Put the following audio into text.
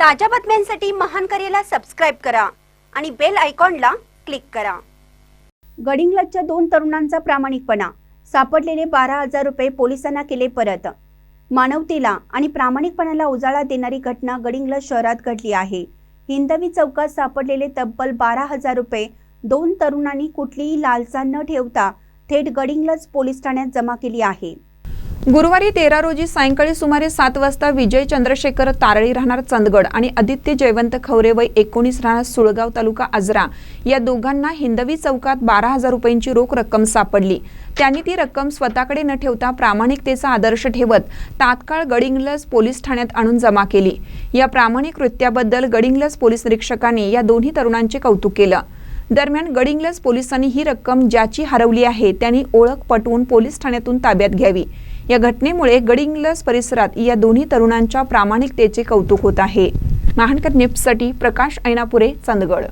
ताज्या बातम्यांसाठी महान करेला सबस्क्राईब करा आणि बेल आयकॉनला क्लिक करा. गडिंग्लजच्या दोन तरुणांचा प्रामाणिकपणा. सापडलेले बारा हजार रुपये पोलिसांना केले परत. मानवतेला आणि प्रामाणिकपणाला उजाळा देणारी घटना गडिंग्लज शहरात घडली आहे. हिंदवी चौकात सापडलेले तब्बल बारा हजार रुपये दोन तरुणांनी कुठलीही लालसा न ठेवता थेट गडिंग्लज पोलीस ठाण्यात जमा केली आहे. गुरुवारी तेरा रोजी सायंकाळी सुमारे सात वाजता विजय चंद्रशेखर तारळी राहणार चंदगड आणि आदित्य जयवंत खवरे वय एकोणीस राहणार सुळगाव तालुका आजरा. या दोघांना हिंदवी चौकात बारा हजार रुपयांची रोख रक्कम सापडली. त्यांनी ती रक्कम स्वतःकडे न ठेवता प्रामाणिकतेचा आदर्श ठेवत तात्काळ गडिंग्लज पोलीस ठाण्यात आणून जमा केली. या प्रामाणिक कृत्याबद्दल गडिंग्लज पोलीस निरीक्षकांनी या दोन्ही तरुणांचे कौतुक केलं. दरम्यान गडिंग्लज पोलिसांनी ही रक्कम ज्याची हरवली आहे त्यांनी ओळख पटवून पोलीस ठाण्यातून ताब्यात घ्यावी. या घटनेमुळे गडिंग्लज परिसरात या दोन्ही तरुणांच्या प्रामाणिकतेचे कौतुक होत आहे. महानकर निप्ससाठी प्रकाश ऐनापुरे चंदगड.